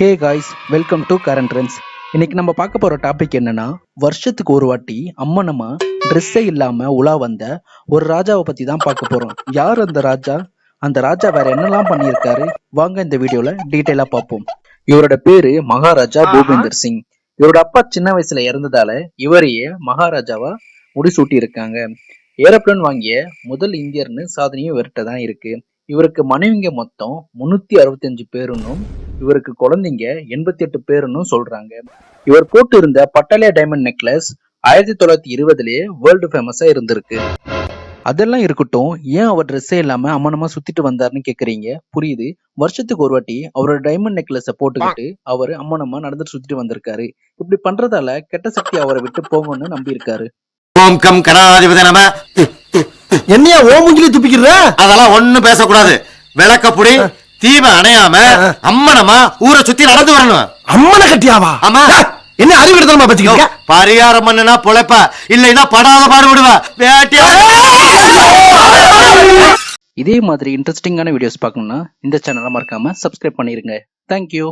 Hey guys welcome to current trends இன்னைக்கு நம்ம பார்க்க போற டாபிக் என்னன்னா வருஷத்துக்கு ஒரு வாட்டி அம்மனமா ட்ரெஸ்ஸே இல்லாம உலா வந்த ஒரு ராஜாவை பத்தி தான் பார்க்க போறோம். யார் அந்த ராஜா? அந்த ராஜா வேற என்னெல்லாம் பண்ணியிருக்காரு? வாங்க இந்த வீடியோல டீட்டெயிலா பார்ப்போம். இவரோட பேரு மகாராஜா பூபேந்தர் சிங். இவரோட அப்பா சின்ன வயசுல இறந்ததால இவரையே மகாராஜாவா முடிசூட்டி இருக்காங்க ஏரோப்ளேன் வாங்கிய முதல் இந்தியர்னு சாதனையும் இவர்கிட்ட தான் இருக்கு. இவருக்கு மனைவிங்க மொத்தம் முன்னூத்தி அறுபத்தஞ்சு பேருன்னும் இவருக்கு குழந்தைங்க எண்பத்தி எட்டு பேருன்னு சொல்றாங்க. இவர் போட்டு இருந்த பட்டாலியா டைமண்ட் நெக்லஸ் ஆயிரத்தி தொள்ளாயிரத்தி இருபதுலயே வேர்ல்டு ஃபேமஸா இருந்திருக்கு. அதெல்லாம் இருக்கட்டும் ஏன் அவர் ட்ரெஸ்ஸே இல்லாம அம்மனமா சுத்திட்டு வந்தாருன்னு கேக்குறீங்க? புரியுது. வருஷத்துக்கு ஒரு வாட்டி அவரோட டைமண்ட் நெக்லஸ போட்டுக்கிட்டு அவர் அம்மனமா நடந்துட்டு சுத்திட்டு வந்திருக்காரு. இப்படி பண்றதால கெட்ட சக்தி அவரை விட்டு போகும்னு நம்பி இருக்காரு ஓம் கம் கணாதிபதி நம. என்னையா ஓ மூஞ்சில துப்பிக்கிற? அதெல்லாம் ஒண்ணும் பேசக்கூடாது. விளக்கப்புடி தீப அணையாம அம்மனமா ஊரை சுத்தி நடந்து வரணும். அம்மனை கட்டியாவா? ஆமா. என்ன அறிவிடத்தனமா பச்சுக்கிற பரிகாரம் பண்ணுனா பொழைப்ப இல்லைன்னா படாத பாடுபடுவ வேட்டியா இதே மாதிரி இன்ட்ரெஸ்டிங்கான வீடியோஸ் பார்க்கணும்னா இந்த சேனலை மறக்காம சப்ஸ்கிரைப் பண்ணிருங்க. தேங்க்யூ